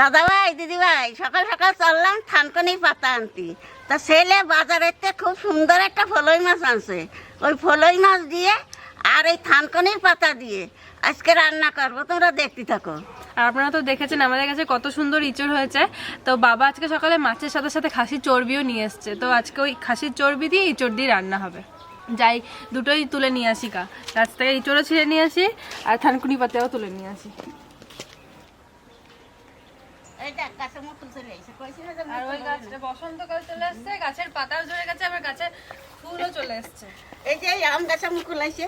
দাদা ভাই দিদি ভাই সকাল সকাল চললাম থানকনি পাতা আনতি। তা ছেলে বাজারেতে খুব সুন্দর একটা ফলই মাছ আনছে। ওই ফলই মাছ দিয়ে আর এই থানকনির পাতা দিয়ে আজকে রান্না করব, তোমরা দেখতে থাকো। আর আপনারা তো দেখেছেন, আমাদের কাছে কত সুন্দর ইঁচড় হয়েছে। তো বাবা আজকে সকালে মাছের সাথে সাথে খাসির চর্বিও নিয়ে এসছে। তো আজকে ওই খাসির চর্বি দিয়ে ইঁচড় দিয়ে রান্না হবে। যাই, দুটোই তুলে নিয়ে আসি কা গাছ থেকে ইঁচড়ও ছিঁড়ে নিয়ে আসি আর থানকুনি পাতাও তুলে নিয়ে আসি এই দেখ গাছে মুকুল চলে এসে কইছি না যে আর ওই মুকুল গাছটা বসন্তকাল চলে আসছে গাছের পাতাও ঝরে গেছে আবার গাছে ফুলও চলে এই যে এই আম গাছে মুকুল আছে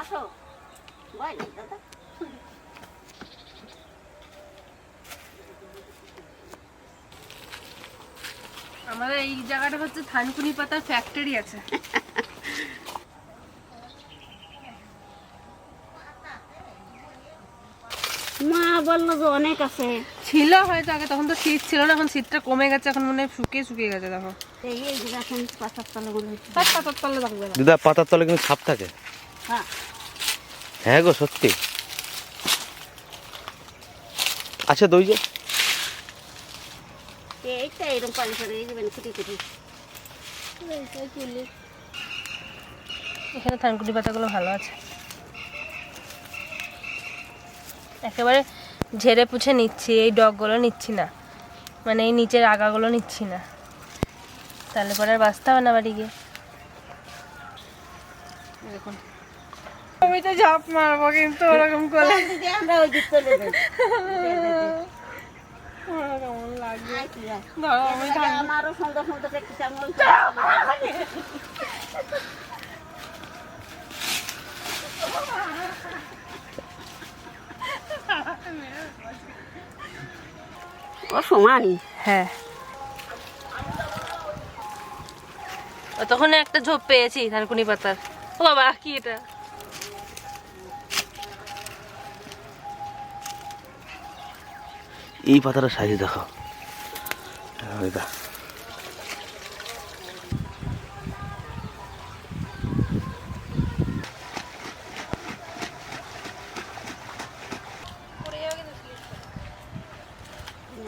আসো। বল দাদা। আমাদের এই জায়গাটা হচ্ছে থানকুনি পাতার ফ্যাক্টরি আছে মা বলল যে অনেক আছে। ছিল হয়তো আগে তখন তো শীত ছিল না এখন শীতটা কমে গেছে এখন মনে হয় শুকিয়ে শুকিয়ে গেছে দেখো। দিদা পাতার তলে কিন্তু সাপ থাকে। হ্যাঁ। হ্যাঁ গো সত্যি। আচ্ছা দই যে। এইটা এরকম পানি করে এই যাবেন কুটি কুটি এখানে থানকুটি পাতাগুলো ভালো আছে। একেবারে ঝেড়ে পুছে নিচ্ছি এই ডগগুলো নিচ্ছি না। মানে এই নিচের আগাগুলো নিচ্ছি না। তাহলে পরে আর বাঁচতে হবে না বাড়ি গিয়ে দেখুন আমি তো ঝাপ মারবো কিন্তু ওরকম করে। দিদি আমরা ওই দিক চলে যাই কেমন লাগে। ধরো আমি আমারও সুন্দর সুন্দর একটু ও সমান হ্যাঁ। তখন একটা ঝোপ পেয়েছি ধানকুনি পাতার। ও বাবা কি এটা? এই পাতাটা সাজিয়ে দেখো ওই দা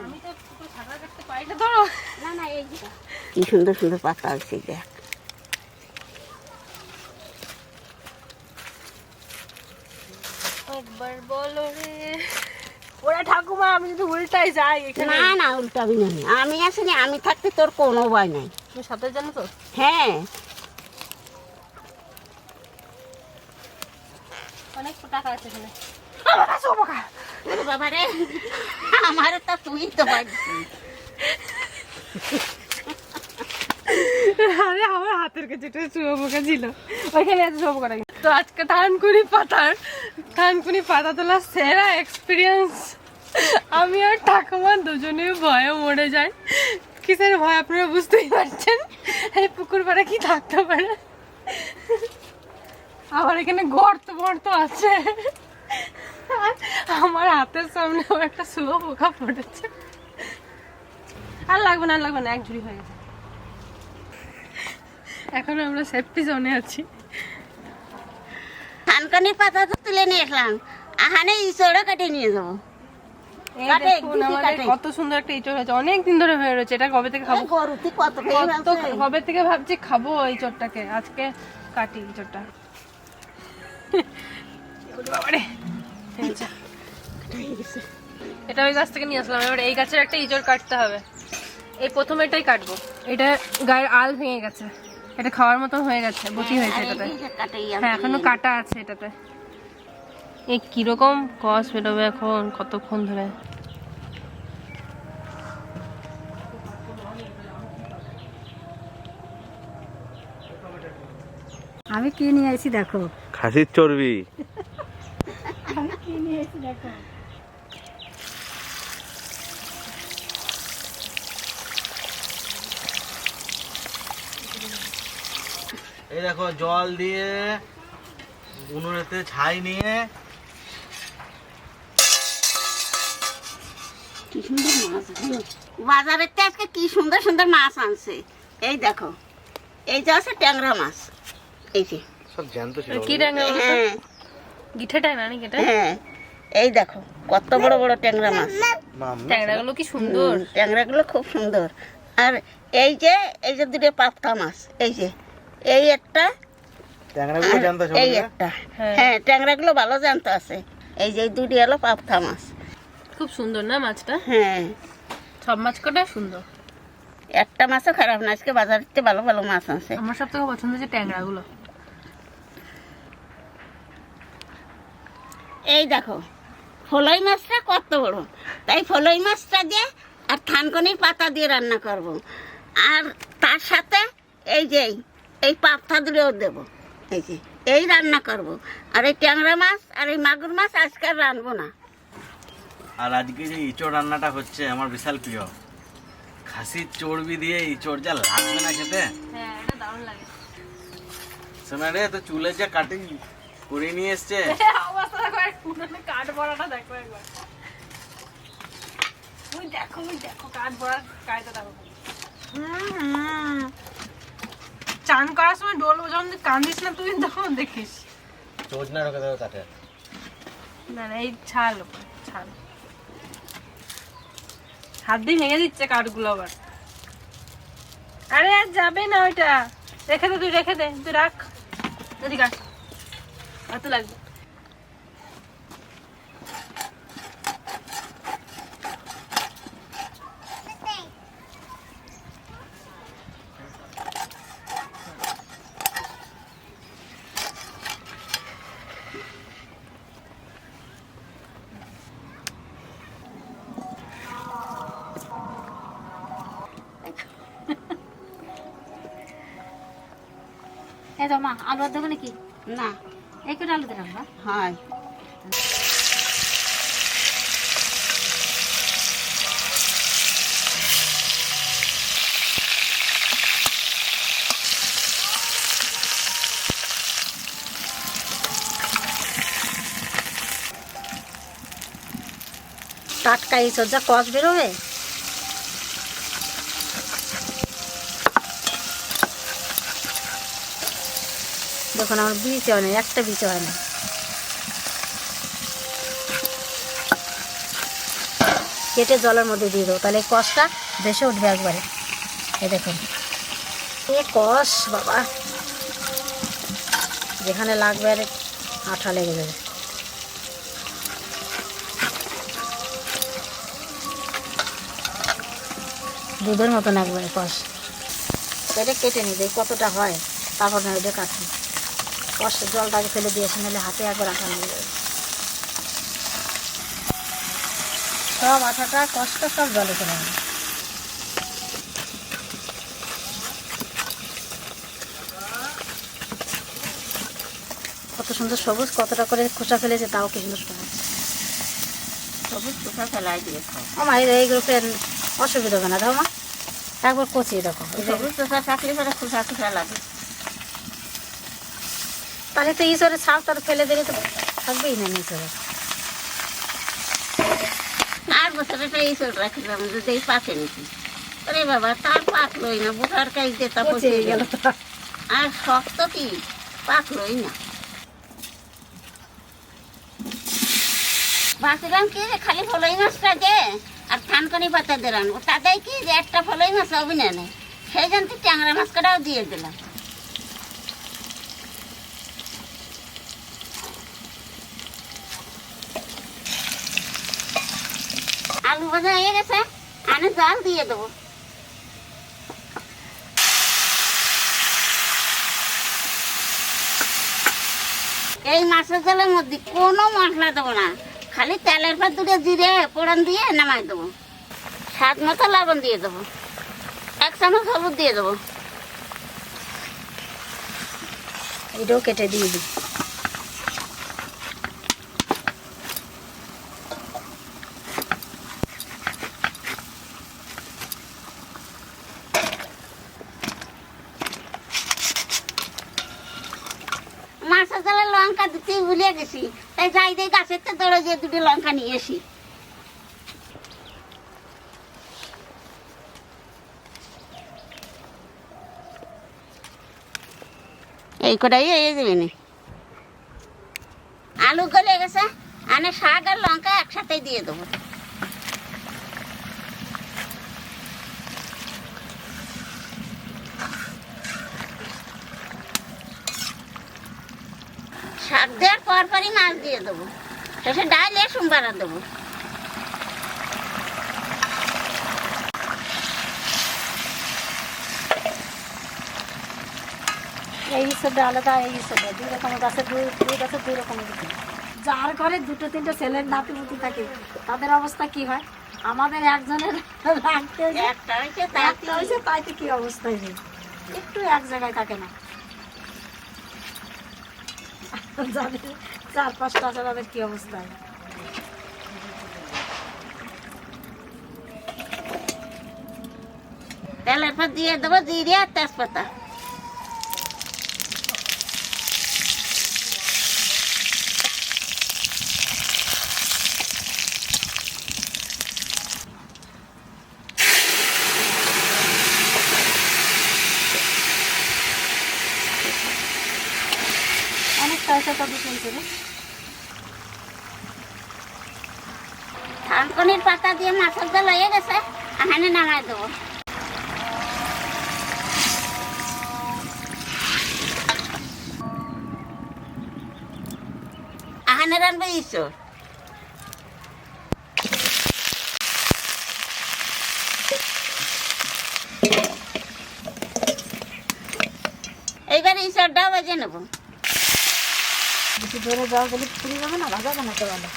আমি তো পুরো সাঁতার কাটতে পারি না ধরো না না এই যে কি সুন্দর সুন্দর পাতা আছে দেখ। ওরা ঠাকুমা আমি যদি উল্টাই যাই এখানে। না না উল্টাবি না। আমি আসিনি আমি থাকতে তোর কোনো ভয় নাই। সাঁতার জানো তো? হ্যাঁ। অনেক টাকা আছে এখানে। বাবা রে আমার তো তুই তো বাড়ছি আরে আমার হাতের কাছে একটা শুয়োপোকা ছিল। ওইখানে আছে শুয়োপোকা তো আজকে থানকুনি পাতার থানকুনি পাতা তোলার সেরা এক্সপিরিয়েন্স আমি আর ঠাকুমা দুজনে ভয়ে মরে যাই। কিসের ভয় আপনারা বুঝতেই পারছেন? এই পুকুর পাড়ে কি থাকতে পারে? আবার এখানে গর্ত বর্ত আছে। আমার হাতের সামনেও একটা শুয়োপোকা পড়েছে। আর লাগবে না, আর লাগবে না, এক ঝুড়ি হয়ে গেছে। এখন আমরা সেফটি জোনে আছি। ধানকানির পাতা তো তুলে নিয়ে আসলাম। আহানে ইসড়ে কেটে নিয়ে যাব। কত সুন্দর একটা ইঁচড় হয়েছে। অনেক দিন ধরে হয়ে রয়েছে। এটা কবে থেকে খাব? কত কবে থেকে ভাবছি খাব এই চটটাকে আজকে কাটি ইঁচড়টা। এটা ওই গাছ থেকে নিয়ে আসলাম। এবার এই গাছের একটা ইঁচড় কাটতে হবে। এই প্রথম এটাই কাটবো। এটা গায়ের আল ভেঙে গেছে। এটা খাওয়ার মতো হয়ে গেছে বটি হয়েছে এটাতে। হ্যাঁ এখনও কাটা আছে এটাতে। এই কীরকম কস বেরোবে এখন কতক্ষণ ধরে? আমি কি নিয়ে আসি দেখো? খাসির চর্বি। আমি কি নিয়ে আসি দেখো? এই দেখো জল দিয়ে উনুনেতে ছাই নিয়ে কি সুন্দর মাছ বাজারের থেকে আজকে কি সুন্দর সুন্দর মাছ আনছে। এই দেখো এই যে আছে ট্যাংরা মাছ। এই যে। সব জ্যান্ত ছিল। কি রান্না হ্যাঁ। নাকি এটা? হ্যাঁ। এই দেখো কত বড় বড় ট্যাংরা মাছ। ট্যাংরাগুলো কি সুন্দর? ট্যাংরাগুলো খুব সুন্দর। আর এই যে এই যে দুটো পাপটা মাছ এই যে। এই একটা। জানতো এই একটা। হ্যাঁ। হ্যাঁ ট্যাংরাগুলো ভালো জানতো আছে। এই যে এই দুটি হলো পাপটা মাছ। খুব সুন্দর না মাছটা? হ্যাঁ। সব মাছ কটা সুন্দর? একটা মাছও খারাপ না আজকে বাজারে ভালো ভালো মাছ আছে। আমার সব থেকে পছন্দ হচ্ছে ট্যাংরাগুলো। এই দেখো ফলই মাছটা কত বড়। তাই ফলই মাছটা দিয়ে আর থানকনির পাতা দিয়ে রান্না করব। আর তার সাথে এই যে এই- পাপথা দুটোও দেব। এই যে এই রান্না করব। আর এই ট্যাংরা মাছ আর এই মাগুর মাছ আজকে আর রানবো না। আর আজকে যে ইঁচড় রান্নাটা হচ্ছে আমার বিশাল প্রিয়। খাসির চর্বি দিয়ে ইঁচড় যা লাগবে না খেতে। হ্যাঁ এটা দারুণ লাগে। শোনা রে তো চুলে যা কাটিং করে নিয়ে এসছে। অবস্থা দেখো এক পুরনো কাঠ বড়াটা দেখো একবার। ওই দেখো ওই দেখো কাঠ বড়া কায়দা দেখো। হুম। চান করার সময় ডোল যখন তুই কান্দিস না তুই তখন দেখিস। চোজ না ঢোকে দেবে কাঠে না না এই ছাল ছাল হাত দিয়ে ভেঙে দিচ্ছে কাঠগুলো আবার। আরে আর যাবে না ওইটা। রেখে দে তুই রেখে দে তুই রাখ। যদি কাঠ এত লাগবে। মা আলু আর দেবো নাকি? না। এই করে আলু দিলাম হয়। টাটকা এই সজ্জা কষ বেরোবে? দেখুন আমার বীজ হয় না, একটা বীজ হয় না। কেটে জলের মধ্যে দিয়ে দেবো, তাহলে কষটা ভেসে উঠবে একবারে। এই দেখুন। এ কষ, বাবা। যেখানে লাগবে আর আঠা লেগে যাবে। দুধের মতন একবারে কষ। এটা কেটে নিবে, কতটা হয়, তারপর না এটা কাটুন কষ জলটাকে ফেলে দিয়েছে নাহলে হাতে একবার আঠা লেগে যাবে। সব আঠাটা কষ্ট সব জলে চলে যাবে কত সুন্দর সবুজ কতটা করে খোসা ফেলেছে তাও কি সুন্দর সবুজ সবুজ কোথা ফেলাই দিয়ে আমার এইগুলো ফের অসুবিধা হবে না দাও মা একবার কচিয়ে দেখো। সবুজ কোথা থাকলে খোসা খোসা লাগে। তাহলে তো ঈশ্বরে ছাপ তার ফেলে দিলে তো থাকবেই না ঈশ্বরে আর বছর একটা চোট রাখলাম যদি এই পাকে নাকি আরে বাবা তার পাকলোই না বোকার কাজ দিয়ে তা পচে গেল আর শক্ত কি? পাকলোই না। ভাবছিলাম কি যে খালি ফলই মাছটা যে। আর থানকনি পাতা দিয়ে রানবো তাদের কি যে একটা ফলই মাছ হবে না নে। সেই জন্য ট্যাংরা মাছ কটাও দিয়ে দিলাম। ভাজা হয়ে গেছে। আমি জাল দিয়ে দেবো। এই মাছের জালের মধ্যে কোনো মশলা দেবো না। খালি তেলের পর দুটো জিরে পোড়ন দিয়ে নামাই দেবো। স্বাদ মতো লবণ দিয়ে দেবো। এক চামচ হলুদ দিয়ে দেবো। এটাও কেটে দিয়ে দিই মাছের জালে লঙ্কা দিতে ভুলে গেছি তাই যাই যাই গাছের তো যে দুটো লঙ্কা নিয়ে আসি। এই কটাই হয়ে যাবে না আলু গলে গেছে, আনে শাক আর লঙ্কা একসাথে দিয়ে দেবো। শাক দেওয়ার পর পরই মাছ দিয়ে দেবো। শেষে ডাল এ সোমবার দেবো। এই হিসেবে আলাদা এই হিসেবে। দুই রকম গাছে দুই দুই গাছে দুই রকমের কিছু যার ঘরে দুটো তিনটে ছেলের নাতিপুতি থাকে তাদের অবস্থা কি হয়? আমাদের একজনের রাখতে একটা হয়েছে একটা হয়েছে তাইতে কি অবস্থায় নেই একটু এক জায়গায় থাকে না। চার পাঁচটা আছে তাদের কি অবস্থা? তেলের পর দিয়ে দেবো দিয়ে আর তেজপাতা। থানকনির পাতা দিয়ে গেছে এখানে নামাই দেবো। এখানে রানবে ঈশ্বর এইবার ঈশ্বরটাও বেজে নেব। বেশি ধরে যাওয়া গেলে পুড়ে যাবে না, ভাজা কেন তো ভালো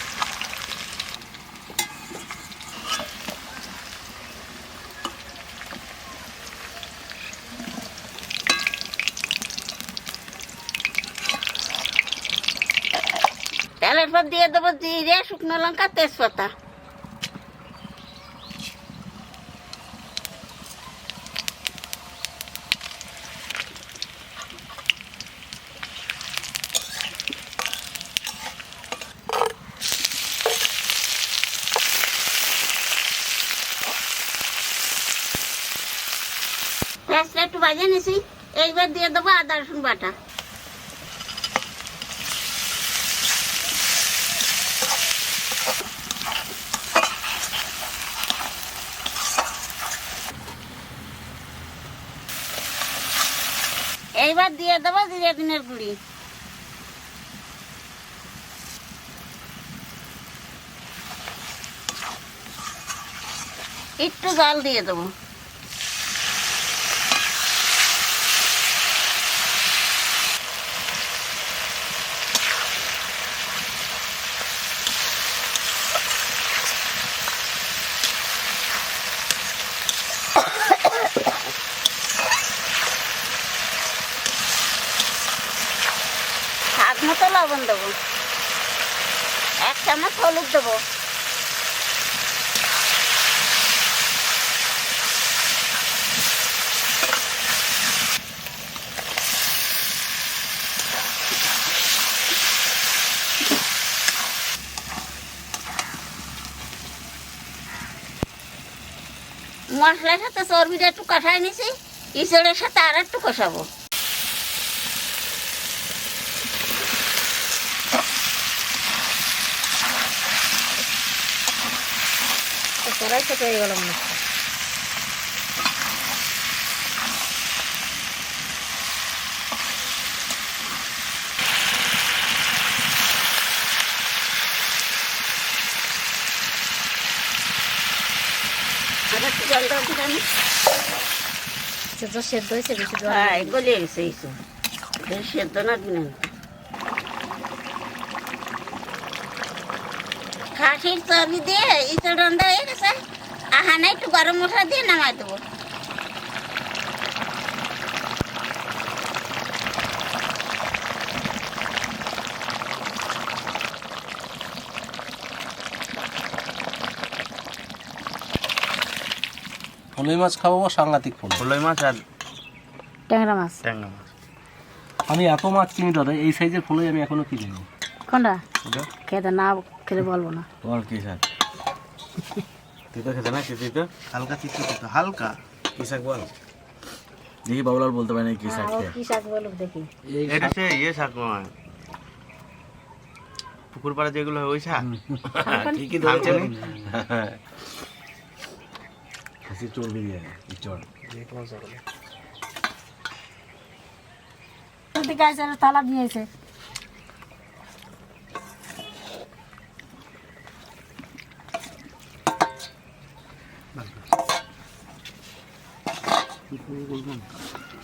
তেলের পর দিয়ে দেবো জিরে, শুকনো লঙ্কা, তেজপাতা। বাজে নিছি এইবার দিয়ে দেবো আদা রসুন বাটা। এইবার দিয়ে দেবো জিরে দিনের গুঁড়ি। একটু জল দিয়ে দেবো স্বাদ মতো লবণ দেবো এক চামচ হলুদ দেবো মশলার সাথে চর্বিটা একটু কষাই নিছি, ইঁচড়ের সাথে আর একটু কষাবো। কড়াই ছোট হয়ে গেল মনে সেদ্ধ সেদ্ধ হয়েছে বেশি জল হ্যাঁ গলিয়ে গেছে সেদ্ধ না দিন খাসির চর্বি দিয়ে ইচড় রান্না হয়ে গেছে। আহানে একটু গরম মশলা দিয়ে নামাই দেবো। ফলই মাছ খাব সাংঘাতিক ফল? ফলই মাছ আর ট্যাংরা মাছ। ট্যাংরা মাছ। আমি এত মাছ কিনি দাদা এই সাইজের ফলই আমি এখনও কিনিনি। কোনটা? খেতে না খেলে বলব না। বল কি শাক? তুই তো খেতে না কি তুই তো হালকা তিতো তিতো হালকা। কি শাক বল? দেখি বাবুলাল বলতে পারে না কি শাক কি শাক বলুক দেখি। এটা সে ইয়ে শাক নয়। পুকুর পাড়ে যেগুলো হয় ওই শাক? ঠিকই ধরেছে। ধরেছে চর্বি দিয়ে ইচড় তালা দিয়েছে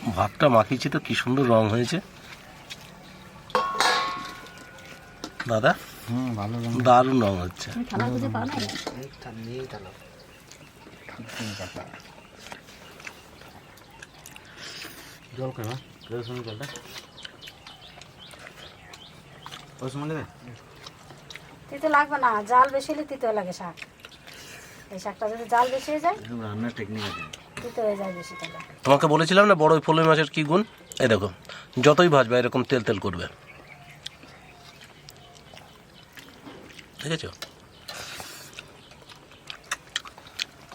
ভাতটা মাখিয়েছি তো কি সুন্দর রং হয়েছে দাদা হুম ভালো দারুণ রং হচ্ছে জল খাবা রসুন জলটা রসুন নেবে? তিতো লাগবে না জাল বেশি হলে তিতো লাগে শাক। এই শাকটা যদি জাল বেশি হয়ে যায় রান্নার টেকনিক আছে। তিতো হয়ে যায় বেশি তাহলে তোমাকে বলেছিলাম না বড় ওই ফলই মাছের কি গুণ? এই দেখো যতই ভাজবে এরকম তেল তেল করবে। ঠিক আছে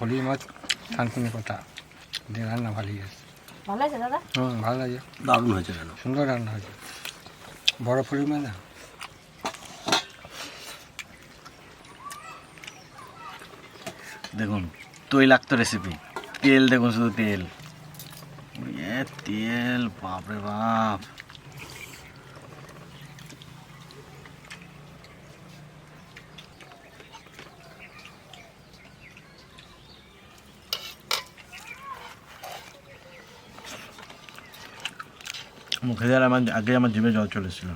ফলি মাছ থানকুনি পাতা দিয়ে রান্না ভালোই আছে। ভালো আছে দাদা? হুম ভালো লাগে দারুণ হয়েছে কেন সুন্দর রান্না হয়েছে বড় ফলি মাছ না। দেখুন তৈলাক্ত রেসিপি তেল দেখুন শুধু তেল। তেল বাপরে বাপ। দেওয়ার আমার আগে আমার জিভে জল চলে এসেছিল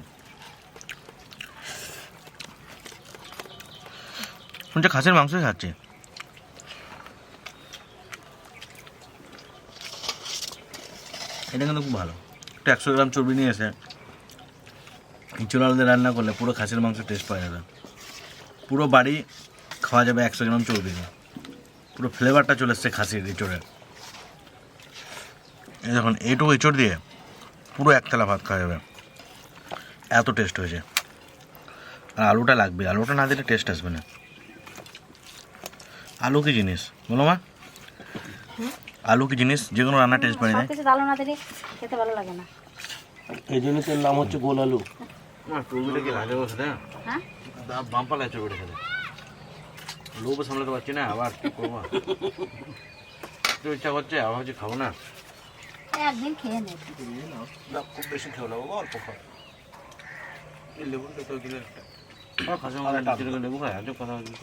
শুনছে খাসির মাংসই খাচ্ছে এটা কিন্তু খুব ভালো একটা একশো গ্রাম চর্বি নিয়ে এসে ইঁচুর আলুতে রান্না করলে পুরো খাসির মাংস টেস্ট পাওয়া যাবে পুরো বাড়ি খাওয়া যাবে একশো গ্রাম চর্বি দিয়ে পুরো ফ্লেভারটা চলে এসছে খাসির ইঁচড়ের এই দেখুন এইটুকু ইঁচড় দিয়ে পুরো এক থালা ভাত খাওয়া যাবে। এত টেস্ট হয়েছে। আর আলুটা লাগবে। আলুটা না দিলে টেস্ট আসবে না। আলু কি জিনিস? বলো মা। আলু কি জিনিস? যে কোনো রান্না টেস্ট বাড়িয়ে সব দেয় না দিলে খেতে ভালো লাগে না। এই জিনিসের নাম হচ্ছে গোল আলু। না টুবিটা কি লাগে বসে না হ্যাঁ? বাম্পা লাগছে টুবিটা খেতে। লোভ সামলাতে পারছি না আবার কি করব? ইচ্ছা করছে আবার ভাবছি খাব না। একদিন খেয়ে নে খুব বেশি খেও না বাবা অল্প খাও এই লেবুটা তো দিলে একটা খাসির মাথা নিচে রেখে লেবু খায় আজব কথা বলছি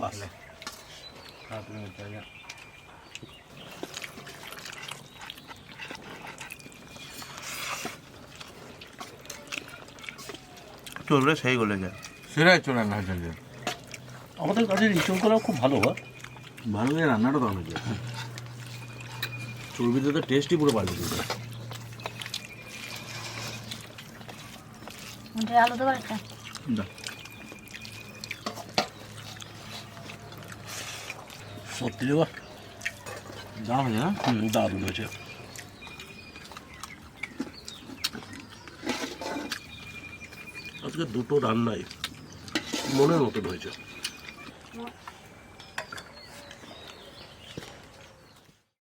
বাস খাওয়া তুমি হচ্ছে আগে। চলবে সেই গলে যায় সেটাই চলে রান্না হয়েছে আজকে। আমাদের কাছে ইচড় করাও খুব ভালো হয় ভালো করে রান্নাটা তো হয়েছে চর্বিতে তো টেস্টই পুরো পাল্টে আলু একটা? সত্যি দেবা? দাম হয়েছে না? হুম দারুণ হয়েছে। আজকে দুটো রান্নাই মনের মতন হয়েছে।